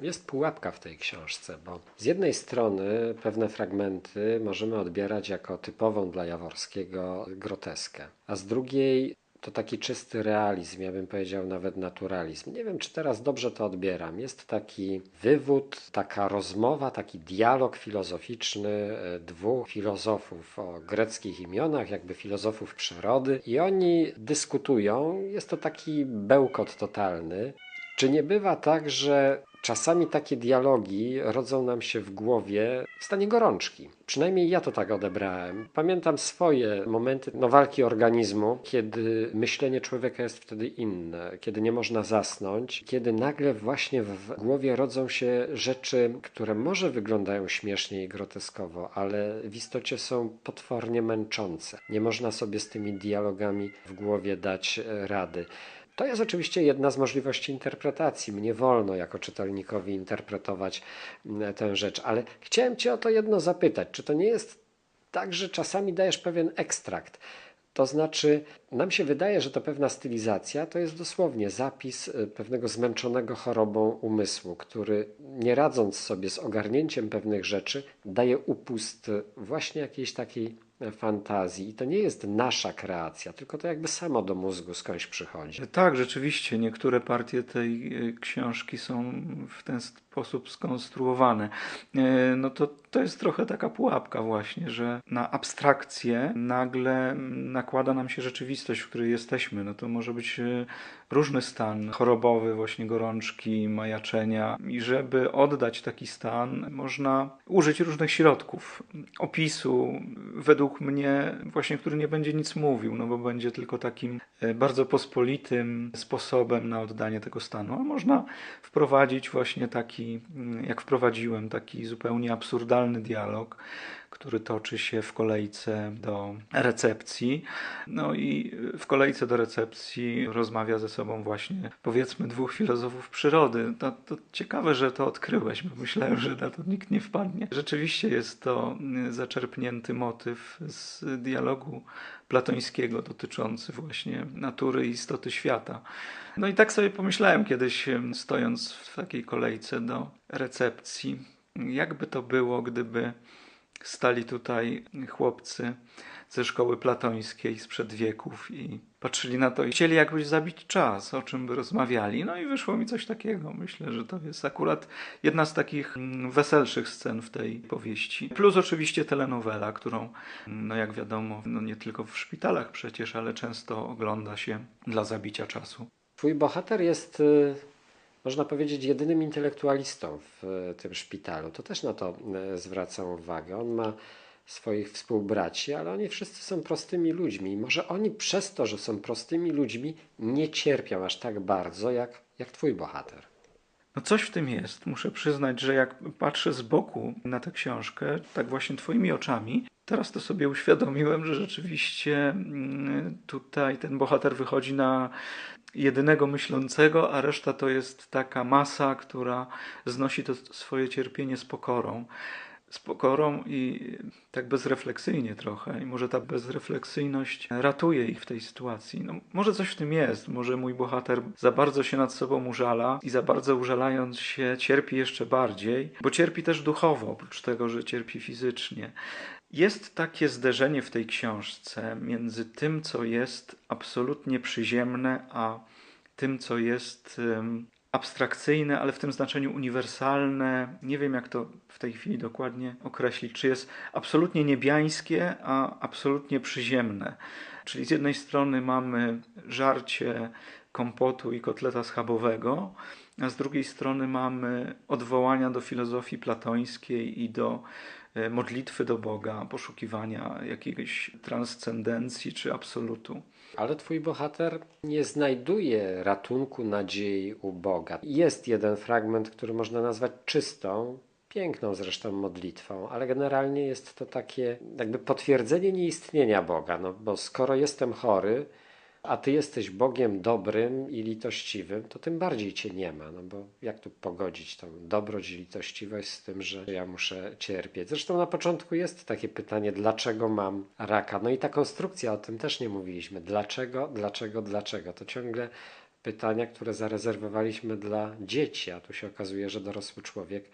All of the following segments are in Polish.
Jest pułapka w tej książce, bo z jednej strony pewne fragmenty możemy odbierać jako typową dla Jaworskiego groteskę, a z drugiej to taki czysty realizm, ja bym powiedział nawet naturalizm. Nie wiem, czy teraz dobrze to odbieram. Jest taki wywód, taka rozmowa, taki dialog filozoficzny e, dwóch filozofów o greckich imionach, jakby filozofów przyrody, i oni dyskutują. Jest to taki bełkot totalny. Czy nie bywa tak, że Czasami takie dialogi rodzą nam się w głowie w stanie gorączki. Przynajmniej ja to tak odebrałem. Pamiętam swoje momenty no, walki organizmu, kiedy myślenie człowieka jest wtedy inne, kiedy nie można zasnąć, kiedy nagle właśnie w głowie rodzą się rzeczy, które może wyglądają śmiesznie i groteskowo, ale w istocie są potwornie męczące. Nie można sobie z tymi dialogami w głowie dać rady. To jest oczywiście jedna z możliwości interpretacji. Mnie wolno jako czytelnikowi interpretować mm, tę rzecz, ale chciałem Cię o to jedno zapytać. Czy to nie jest tak, że czasami dajesz pewien ekstrakt? To znaczy, nam się wydaje, że to pewna stylizacja to jest dosłownie zapis y, pewnego zmęczonego chorobą umysłu, który nie radząc sobie z ogarnięciem pewnych rzeczy, daje upust właśnie jakiejś takiej fantazji. I to nie jest nasza kreacja, tylko to jakby samo do mózgu skądś przychodzi. Tak, rzeczywiście. Niektóre partie tej e, książki są w ten sposób skonstruowane. E, no to, to jest trochę taka pułapka właśnie, że na abstrakcję nagle nakłada nam się rzeczywistość, w której jesteśmy. No to może być e, różny stan chorobowy, właśnie gorączki, majaczenia i żeby oddać taki stan, można użyć różnych środków. Opisu, według mnie, właśnie, który nie będzie nic mówił, no bo będzie tylko takim e, bardzo pospolitym sposobem na oddanie tego stanu. A można wprowadzić właśnie taki, mm, jak wprowadziłem, taki zupełnie absurdalny dialog, który toczy się w kolejce do recepcji. No i w kolejce do recepcji rozmawia ze sobą właśnie, powiedzmy, dwóch filozofów przyrody. To, to ciekawe, że to odkryłeś, bo myślałem, że na to nikt nie wpadnie. Rzeczywiście jest to zaczerpnięty motyw z dialogu platońskiego dotyczący właśnie natury i istoty świata. No i tak sobie pomyślałem kiedyś, stojąc w takiej kolejce do recepcji, jakby to było, gdyby stali tutaj chłopcy ze szkoły platońskiej sprzed wieków i patrzyli na to i chcieli jakoś zabić czas, o czym by rozmawiali. No i wyszło mi coś takiego. Myślę, że to jest akurat jedna z takich mm, weselszych scen w tej powieści. Plus oczywiście telenowela, którą, mm, no jak wiadomo, no nie tylko w szpitalach przecież, ale często ogląda się dla zabicia czasu. Twój bohater jest y, można powiedzieć, jedynym intelektualistą w e, tym szpitalu. To też na to e, zwracam uwagę. On ma swoich współbraci, ale oni wszyscy są prostymi ludźmi. I może oni przez to, że są prostymi ludźmi, nie cierpią aż tak bardzo jak, jak twój bohater. No coś w tym jest. Muszę przyznać, że jak patrzę z boku na tę książkę, tak właśnie twoimi oczami, teraz to sobie uświadomiłem, że rzeczywiście mm, tutaj ten bohater wychodzi na jedynego myślącego, a reszta to jest taka masa, która znosi to swoje cierpienie z pokorą. Z pokorą i tak bezrefleksyjnie trochę. I może ta bezrefleksyjność ratuje ich w tej sytuacji. No, może coś w tym jest. Może mój bohater za bardzo się nad sobą użala i za bardzo użalając się cierpi jeszcze bardziej, bo cierpi też duchowo, oprócz tego, że cierpi fizycznie. Jest takie zderzenie w tej książce między tym, co jest absolutnie przyziemne, a tym, co jest abstrakcyjne, ale w tym znaczeniu uniwersalne. Nie wiem, jak to w tej chwili dokładnie określić. Czy jest absolutnie niebiańskie, a absolutnie przyziemne. Czyli z jednej strony mamy żarcie kompotu i kotleta schabowego, a z drugiej strony mamy odwołania do filozofii platońskiej i do E, modlitwy do Boga, poszukiwania jakiejś transcendencji czy absolutu. Ale twój bohater nie znajduje ratunku, nadziei u Boga. Jest jeden fragment, który można nazwać czystą, piękną zresztą modlitwą, ale generalnie jest to takie jakby potwierdzenie nieistnienia Boga, no bo skoro jestem chory, a ty jesteś Bogiem dobrym i litościwym, to tym bardziej cię nie ma. No bo jak tu pogodzić tą dobroć i litościwość z tym, że ja muszę cierpieć? Zresztą na początku jest takie pytanie, dlaczego mam raka? No i ta konstrukcja, o tym też nie mówiliśmy. Dlaczego, dlaczego, dlaczego? To ciągle pytania, które zarezerwowaliśmy dla dzieci, a tu się okazuje, że dorosły człowiek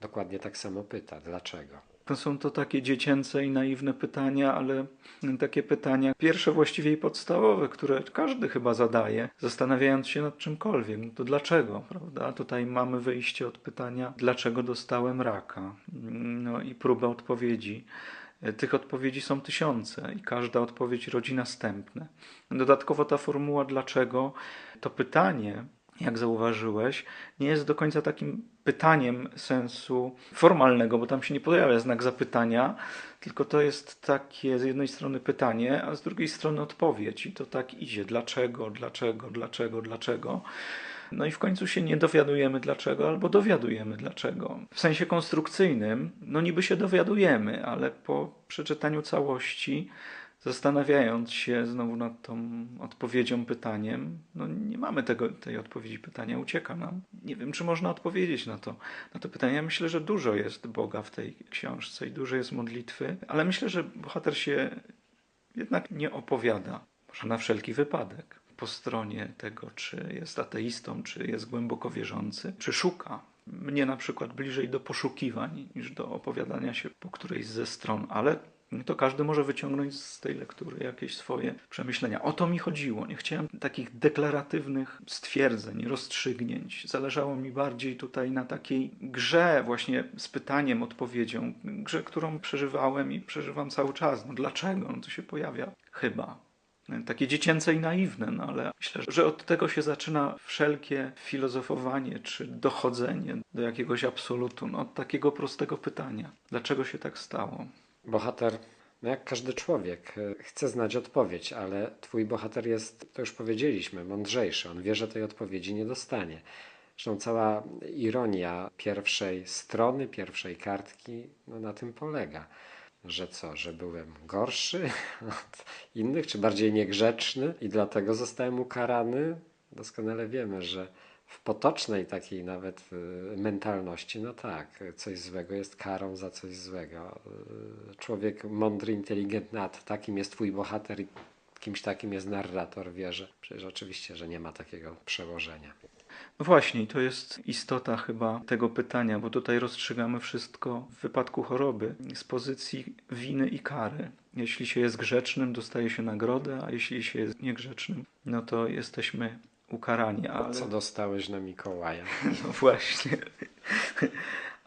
dokładnie tak samo pyta. Dlaczego? To są to takie dziecięce i naiwne pytania, ale takie pytania, pierwsze właściwie i podstawowe, które każdy chyba zadaje, zastanawiając się nad czymkolwiek. No to dlaczego, prawda? Tutaj mamy wyjście od pytania, dlaczego dostałem raka? No i próbę odpowiedzi. Tych odpowiedzi są tysiące i każda odpowiedź rodzi następne. Dodatkowo ta formuła dlaczego, to pytanie, jak zauważyłeś, nie jest do końca takim pytaniem sensu formalnego, bo tam się nie pojawia znak zapytania, tylko to jest takie z jednej strony pytanie, a z drugiej strony odpowiedź. I to tak idzie. Dlaczego, dlaczego, dlaczego, dlaczego. No i w końcu się nie dowiadujemy dlaczego, albo dowiadujemy dlaczego. W sensie konstrukcyjnym, no niby się dowiadujemy, ale po przeczytaniu całości, zastanawiając się znowu nad tą odpowiedzią, pytaniem, no nie mamy tego, tej odpowiedzi pytania, ucieka nam. Nie wiem, czy można odpowiedzieć na to, na to pytanie. Ja myślę, że dużo jest Boga w tej książce i dużo jest modlitwy, ale myślę, że bohater się jednak nie opowiada. Może na wszelki wypadek po stronie tego, czy jest ateistą, czy jest głęboko wierzący, czy szuka. Mnie na przykład bliżej do poszukiwań niż do opowiadania się po którejś ze stron, ale to każdy może wyciągnąć z tej lektury jakieś swoje przemyślenia. O to mi chodziło. Nie chciałem takich deklaratywnych stwierdzeń, rozstrzygnięć. Zależało mi bardziej tutaj na takiej grze, właśnie z pytaniem, odpowiedzią. Grze, którą przeżywałem i przeżywam cały czas. No dlaczego? No to się pojawia chyba takie dziecięce i naiwne, no ale myślę, że od tego się zaczyna wszelkie filozofowanie czy dochodzenie do jakiegoś absolutu, no, od takiego prostego pytania: dlaczego się tak stało? Bohater, no jak każdy człowiek, e, chce znać odpowiedź, ale twój bohater jest, to już powiedzieliśmy, mądrzejszy. On wie, że tej odpowiedzi nie dostanie. Zresztą cała ironia pierwszej strony, pierwszej kartki no, na tym polega że co, że byłem gorszy od innych, czy bardziej niegrzeczny i dlatego zostałem ukarany? Doskonale wiemy, że w potocznej takiej nawet y, mentalności, no tak, coś złego jest karą za coś złego. Y, człowiek mądry, inteligentny, a takim jest twój bohater i kimś takim jest narrator, wie, że przecież oczywiście, że nie ma takiego przełożenia. No właśnie, to jest istota chyba tego pytania, bo tutaj rozstrzygamy wszystko w wypadku choroby z pozycji winy i kary. Jeśli się jest grzecznym, dostaje się nagrodę, a jeśli się jest niegrzecznym, no to jesteśmy ukarani. Ale... Co dostałeś na Mikołaja? No właśnie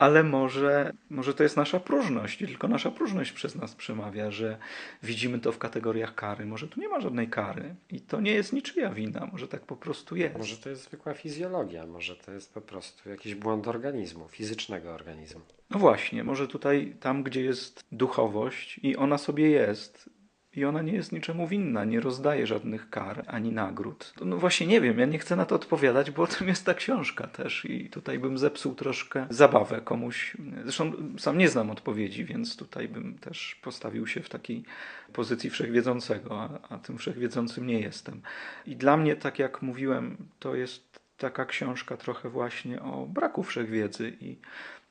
ale może, może to jest nasza próżność, tylko nasza próżność przez nas przemawia, że widzimy to w kategoriach kary. Może tu nie ma żadnej kary i to nie jest niczyja wina, może tak po prostu jest. Może to jest zwykła fizjologia, może to jest po prostu jakiś błąd organizmu, fizycznego organizmu. No właśnie, może tutaj, tam gdzie jest duchowość i ona sobie jest, i ona nie jest niczemu winna, nie rozdaje żadnych kar ani nagród. No właśnie nie wiem, ja nie chcę na to odpowiadać, bo o tym jest ta książka też i tutaj bym zepsuł troszkę zabawę komuś. Zresztą sam nie znam odpowiedzi, więc tutaj bym też postawił się w takiej pozycji wszechwiedzącego, a, a tym wszechwiedzącym nie jestem. I dla mnie, tak jak mówiłem, to jest taka książka trochę właśnie o braku wszechwiedzy i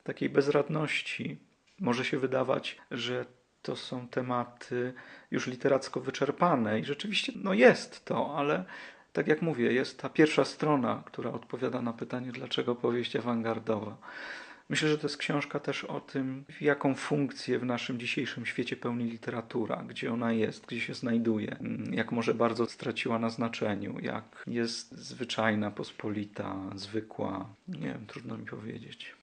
takiej bezradności. Może się wydawać, że to są tematy już literacko wyczerpane i rzeczywiście no jest to, ale tak jak mówię, jest ta pierwsza strona, która odpowiada na pytanie, dlaczego powieść awangardowa. Myślę, że to jest książka też o tym, jaką funkcję w naszym dzisiejszym świecie pełni literatura, gdzie ona jest, gdzie się znajduje, jak może bardzo straciła na znaczeniu, jak jest zwyczajna, pospolita, zwykła. Nie wiem, trudno mi powiedzieć.